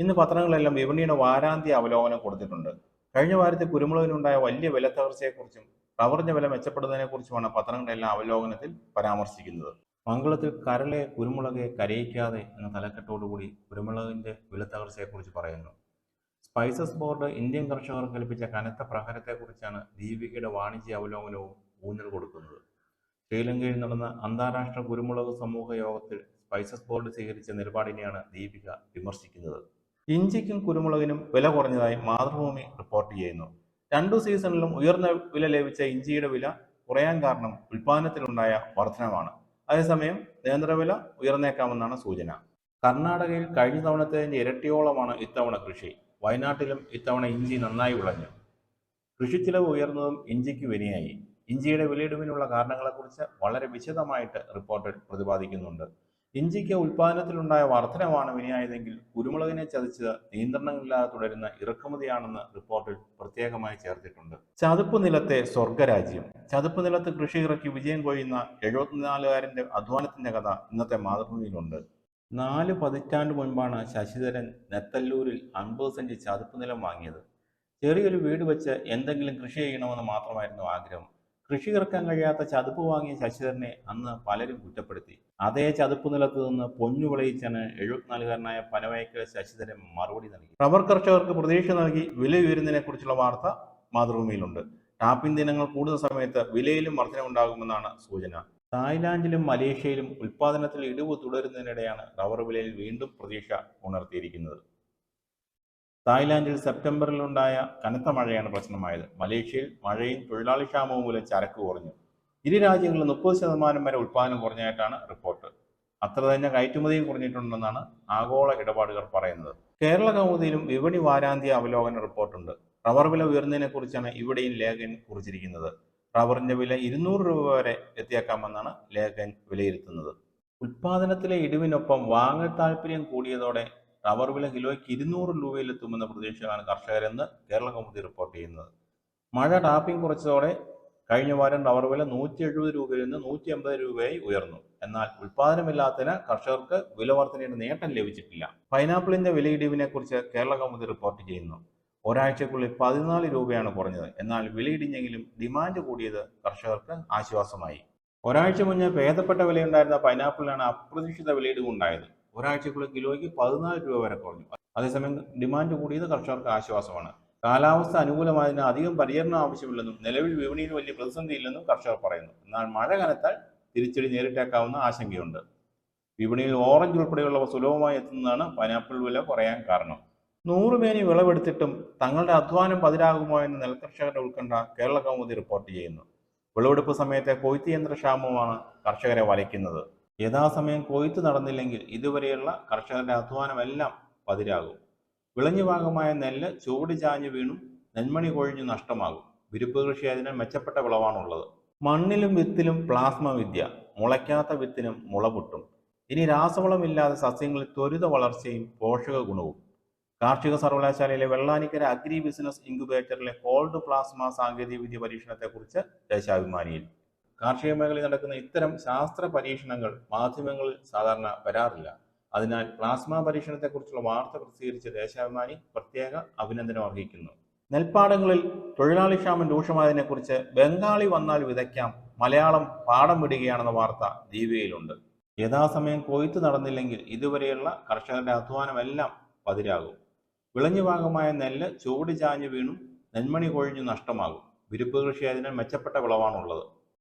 ഇന്ന് പത്രങ്ങളെല്ലാം വിപണിയുടെ വാരാന്ത്യ അവലോകനം കൊടുത്തിട്ടുണ്ട്. കഴിഞ്ഞ വാരത്തെ കുരുമുളകിനുണ്ടായ വലിയ വില തകർച്ചയെക്കുറിച്ചും റബ്ബറിന്റെ വില മെച്ചപ്പെടുന്നതിനെക്കുറിച്ചുമാണ് പത്രങ്ങളെല്ലാം അവലോകനത്തിൽ പരാമർശിക്കുന്നത്. മംഗളത്തിൽ കരളെ കുരുമുളകെ കരയിക്കാതെ എന്ന തലക്കെട്ടോടുകൂടി കുരുമുളകിന്റെ വില തകർച്ചയെക്കുറിച്ച് പറയുന്നു. സ്പൈസസ് ബോർഡ് ഇന്ത്യൻ കർഷകർക്ക് കൽപ്പിച്ച കനത്ത പ്രഹരത്തെക്കുറിച്ചാണ് ദീപികയുടെ വാണിജ്യ അവലോകനവും ഊന്നൽ കൊടുക്കുന്നത്. ശ്രീലങ്കയിൽ നടന്ന അന്താരാഷ്ട്ര കുരുമുളക് സമൂഹ യോഗത്തിൽ സ്പൈസസ് ബോർഡ് സ്വീകരിച്ച നിലപാടിനെയാണ് ദീപിക വിമർശിക്കുന്നത്. ഇഞ്ചിക്കും കുരുമുളകിനും വില കുറഞ്ഞതായി മാതൃഭൂമി റിപ്പോർട്ട് ചെയ്യുന്നു. രണ്ടു സീസണിലും ഉയർന്ന വില ലഭിച്ച ഇഞ്ചിയുടെ വില കുറയാൻ കാരണം ഉൽപാദനത്തിലുണ്ടായ വർധനമാണ് അതേസമയം നേന്ത്രവില ഉയർന്നേക്കാമെന്നാണ് സൂചന. കർണാടകയിൽ കഴിഞ്ഞ തവണത്തെ ഇരട്ടിയോളമാണ് ഇത്തവണ കൃഷി. വയനാട്ടിലും ഇത്തവണ ഇഞ്ചി നന്നായി വിളഞ്ഞു. കൃഷി ചിലവ് ഉയർന്നതും ഇഞ്ചിക്ക് വിനയായി ഇഞ്ചിയുടെ വിലയിടിവിനുള്ള കാരണങ്ങളെക്കുറിച്ച് വളരെ വിശദമായിട്ട് റിപ്പോർട്ടിൽ പ്രതിപാദിക്കുന്നുണ്ട്. ഇഞ്ചിക്ക് ഉൽപാദനത്തിലുണ്ടായ വർധനമാണ് വിനിയായതെങ്കിൽ കുരുമുളകിനെ ചതിച്ച് നിയന്ത്രണങ്ങളില്ലാതെ തുടരുന്ന ഇറക്കുമതിയാണെന്ന് റിപ്പോർട്ടിൽ പ്രത്യേകമായി ചേർത്തിട്ടുണ്ട്. ചതുപ്പ് നിലത്തെ സ്വർഗരാജ്യം. ചതുപ്പ് നിലത്ത് കൃഷി ഇറക്കി വിജയം കൊയ്യുന്ന എഴുപത്തിനാലുകാരന്റെ അധ്വാനത്തിന്റെ കഥ ഇന്നത്തെ മാതൃഭൂമിയിലുണ്ട്. നാല് പതിറ്റാണ്ട് മുൻപാണ് ശശിധരൻ നെത്തല്ലൂരിൽ അൻപത് സെന്റ് ചതുപ്പ് നിലം വാങ്ങിയത്. ചെറിയൊരു വീട് വെച്ച് എന്തെങ്കിലും കൃഷി ചെയ്യണമെന്ന് മാത്രമായിരുന്നു ആഗ്രഹം. കൃഷി ഇറക്കാൻ കഴിയാത്ത ചതുപ്പ് വാങ്ങിയ ശശിധരനെ അന്ന് പലരും കുറ്റപ്പെടുത്തി. അതേ ചതുപ്പ് നിലത്ത് നിന്ന് പൊന്നു വിളയിച്ചാണ് എഴുപത്തിനാലുകാരനായ പനവയക്ക് ശശിധരൻ മറുപടി നൽകി. റബ്ബർ കർഷകർക്ക് പ്രതീക്ഷ നൽകി വില ഉയരുന്നതിനെ കുറിച്ചുള്ള വാർത്ത മാതൃഭൂമിയിലുണ്ട്. ടാപ്പിംഗ് ദിനങ്ങൾ കൂടുന്ന സമയത്ത് വിലയിലും വർധനവുണ്ടാകുമെന്നാണ് സൂചന. തായ്ലാന്റിലും മലേഷ്യയിലും ഉൽപാദനത്തിൽ ഇടിവ് തുടരുന്നതിനിടെയാണ് റബ്ബർ വിലയിൽ വീണ്ടും പ്രതീക്ഷ ഉണർത്തിയിരിക്കുന്നത്. തായ്ലാന്റിൽ സെപ്റ്റംബറിലുണ്ടായ കനത്ത മഴയാണ് പ്രശ്നമായത്. മലേഷ്യയിൽ മഴയും തൊഴിലാളി ക്ഷാമവും മൂലം ചരക്ക് കുറഞ്ഞു. ഇരു രാജ്യങ്ങളിൽ മുപ്പത് ശതമാനം വരെ ഉൽപാദനം കുറഞ്ഞതായിട്ടാണ് റിപ്പോർട്ട്. അത്ര തന്നെ കയറ്റുമതിയും കുറഞ്ഞിട്ടുണ്ടെന്നാണ് ആഗോള ഇടപാടുകൾ പറയുന്നത്. കേരള കൗമുദിയിലും വിപണി വാരാന്ത്യ അവലോകന റിപ്പോർട്ടുണ്ട്. റബ്ബർ വില ഉയർന്നതിനെ കുറിച്ചാണ് ഇവിടെയും ലേഖൻ കുറിച്ചിരിക്കുന്നത്. റബ്ബറിന്റെ വില ഇരുന്നൂറ് രൂപ വരെ എത്തിയേക്കാമെന്നാണ് ലേഖൻ വിലയിരുത്തുന്നത്. ഉൽപാദനത്തിലെ ഇടിവിനൊപ്പം വാങ്ങൽ താല്പര്യം കൂടിയതോടെ റബ്ബർ വില കിലോയ്ക്ക് ഇരുന്നൂറ് രൂപയിലെത്തുമെന്ന പ്രതീക്ഷയാണ് കർഷകരെന്ന് കേരള കൗമുദി റിപ്പോർട്ട് ചെയ്യുന്നത്. മഴ ടാപ്പിംഗ് കുറച്ചതോടെ കഴിഞ്ഞ വാരം റബ്ബർ വില നൂറ്റി എഴുപത് രൂപയിൽ നിന്ന് നൂറ്റി അമ്പത് രൂപയായി ഉയർന്നു. എന്നാൽ ഉൽപാദനമില്ലാത്തതിന് കർഷകർക്ക് വില വർധനയുടെ നേട്ടം ലഭിച്ചിട്ടില്ല. പൈനാപ്പിളിന്റെ വിലയിടിവിനെ കുറിച്ച് കേരള കൗമുദി റിപ്പോർട്ട് ചെയ്യുന്നു. ഒരാഴ്ചക്കുള്ളിൽ പതിനാല് രൂപയാണ് കുറഞ്ഞത്. എന്നാൽ വിലയിടിഞ്ഞെങ്കിലും ഡിമാൻഡ് കൂടിയത് കർഷകർക്ക് ആശ്വാസമായി. ഒരാഴ്ച മുന്നേ ഭേദപ്പെട്ട വിലയുണ്ടായിരുന്ന പൈനാപ്പിളിനാണ് അപ്രതീക്ഷിത വിലയിടിവ് ഉണ്ടായത്. ഒരാഴ്ചക്കുള്ളിൽ കിലോയ്ക്ക് പതിനാല് രൂപ വരെ കുറഞ്ഞു. അതേസമയം ഡിമാൻഡ് കൂടിയത് കർഷകർക്ക് ആശ്വാസമാണ്. കാലാവസ്ഥ അനുകൂലമായതിന് അധികം പരിചരണം ആവശ്യമില്ലെന്നും നിലവിൽ വിപണിയിൽ വലിയ പ്രതിസന്ധിയില്ലെന്നും കർഷകർ പറയുന്നു. എന്നാൽ മഴ കനത്താൽ തിരിച്ചടി നേരിട്ടേക്കാവുന്ന ആശങ്കയുണ്ട്. വിപണിയിൽ ഓറഞ്ച് ഉൾപ്പെടെയുള്ളവ സുലഭമായി എത്തുന്നതാണ് പൈനാപ്പിൾ വില കുറയാൻ കാരണം. നൂറുമേനി വിളവെടുത്തിട്ടും തങ്ങളുടെ അധ്വാനം പതിരാകുമോ എന്ന് നെൽകർഷകരുടെ ഉത്കണ്ഠ കേരള കൗമുദി റിപ്പോർട്ട് ചെയ്യുന്നു. വിളവെടുപ്പ് സമയത്തെ കൊയ്ത്ത് യന്ത്രക്ഷാമമാണ് കർഷകരെ വലയ്ക്കുന്നത്. യഥാസമയം കൊയ്ത്ത് നടന്നില്ലെങ്കിൽ ഇതുവരെയുള്ള കർഷകരുടെ അധ്വാനമെല്ലാം പതിരാകും. വിളഞ്ഞു ഭാഗമായ നെല്ല് ചുവട് ചാഞ്ഞു വീണും നെന്മണി കൊഴിഞ്ഞു നഷ്ടമാകും. വിരുപ്പ് കൃഷി അതിന് മെച്ചപ്പെട്ട വിളവാണുള്ളത്. മണ്ണിലും വിത്തിലും പ്ലാസ്മ വിദ്യ മുളയ്ക്കാത്ത വിത്തിനും മുള പൊട്ടും. ഇനി രാസവളമില്ലാതെ സസ്യങ്ങളിൽ ത്വരിത വളർച്ചയും പോഷക ഗുണവും. കാർഷിക സർവകലാശാലയിലെ വെള്ളാനിക്കര അഗ്രി ബിസിനസ് ഇൻക്യുബേറ്ററിലെ കോൾഡ് പ്ലാസ്മ സാങ്കേതിക വിദ്യ പരീക്ഷണത്തെക്കുറിച്ച് ദേശാഭിമാനിയിൽ കാർഷിക മേഖലയിൽ നടക്കുന്ന ഇത്തരം ശാസ്ത്ര പരീക്ഷണങ്ങൾ മാധ്യമങ്ങളിൽ സാധാരണ വരാറില്ല. അതിനാൽ പ്ലാസ്മ പരീക്ഷണത്തെക്കുറിച്ചുള്ള വാർത്ത പ്രസിദ്ധീകരിച്ച ദേശാഭിമാനി പ്രത്യേക അഭിനന്ദനം അർഹിക്കുന്നു. നെൽപ്പാടങ്ങളിൽ തൊഴിലാളി ക്ഷാമം രൂക്ഷമായതിനെക്കുറിച്ച് ബംഗാളി വന്നാൽ വിതയ്ക്കാം മലയാളം പാഠം വിടുകയാണെന്ന വാർത്ത ദീപികയിലുണ്ട്. യഥാസമയം കൊയ്ത്ത് നടന്നില്ലെങ്കിൽ ഇതുവരെയുള്ള കർഷകരുടെ അധ്വാനമെല്ലാം പതിരാകും. വിളഞ്ഞു ഭാഗമായ നെല്ല് ചുവട് ചാഞ്ഞു വീണും നെന്മണി കൊഴിഞ്ഞു നഷ്ടമാകും. വിരുപ്പ് കൃഷി അതിനാൽ മെച്ചപ്പെട്ട വിളവാണുള്ളത്.